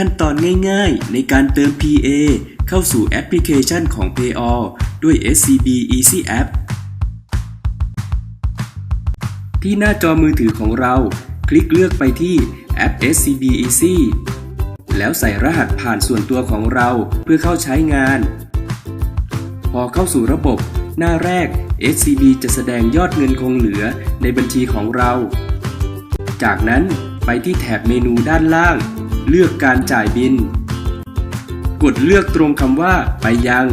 ขั้นตอนง่ายๆ ในการเติม PA เข้าสู่แอปพลิเคชันของ Payall ด้วย SCB Easy App ที่หน้าจอมือถือของเรา คลิกเลือกไปที่แอป SCB Easy แล้วใส่รหัสผ่านส่วนตัวของเราเพื่อเข้าใช้งาน พอเข้าสู่ระบบ หน้าแรก SCB จะแสดงยอดเงินคงเหลือในบัญชีของเรา จากนั้นไปที่แถบเมนูด้านล่าง เลือกการจ่ายบิน กดเลือกตรงคำว่าไปยัง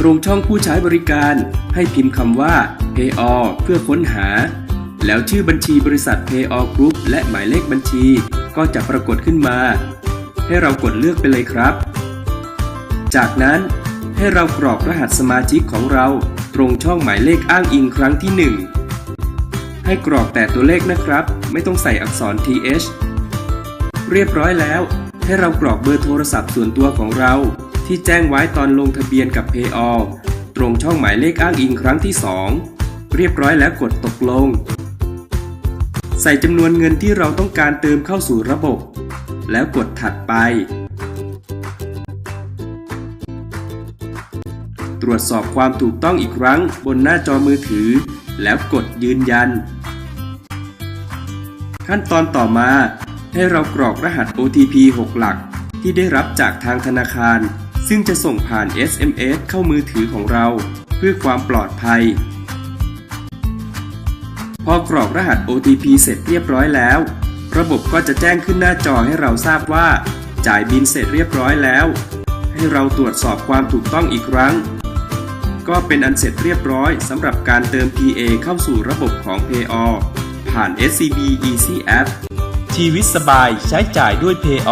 ตรงช่องผู้ใช้บริการให้พิมพ์คำว่า Payall เพื่อค้นหา แล้วชื่อบัญชีบริษัท Payall Group และหมายเลขบัญชีก็จะปรากฏขึ้นมา ให้เรากดเลือกไปเลยครับ จากนั้นให้เรากรอกรหัสสมาชิกของเราตรงช่องหมายเลขอ้างอิงครั้งที่ 1 ให้กรอกแต่ตัวเลขนะครับ ไม่ต้องใส่อักษร th เรียบร้อยแล้ว ให้เรากรอกเบอร์โทรศัพท์ส่วนตัวของเรา ที่แจ้งไว้ตอนลงทะเบียนกับ Payall ตรงช่องหมายเลขอ้างอิงครั้งที่ 2 เรียบร้อยแล้วกดตกลง ใส่จำนวนเงินที่เราต้องการเติมเข้าสู่ระบบ แล้วกดถัดไป ตรวจสอบความถูกต้องอีกครั้งบนหน้าจอมือถือ แล้วกดยืนยัน ขั้นตอนต่อมา ให้เรากรอกรหัส OTP 6 หลัก ที่ได้รับจากทางธนาคาร ซึ่งจะส่งผ่าน SMS เข้ามือถือของเรา เพื่อความปลอดภัย พอกรอกรหัส OTP เสร็จเรียบร้อยแล้ว ระบบก็จะแจ้งขึ้นหน้าจอให้เราทราบว่า จ่ายบินเสร็จเรียบร้อยแล้ว ให้เราตรวจสอบความถูกต้องอีกครั้ง ก็เป็นอันเสร็จเรียบร้อยสำหรับการเติม PA เข้าสู่ระบบของ Payall ผ่าน SCB Easy App ชีวิตสบายใช้จ่ายด้วยเพย์อ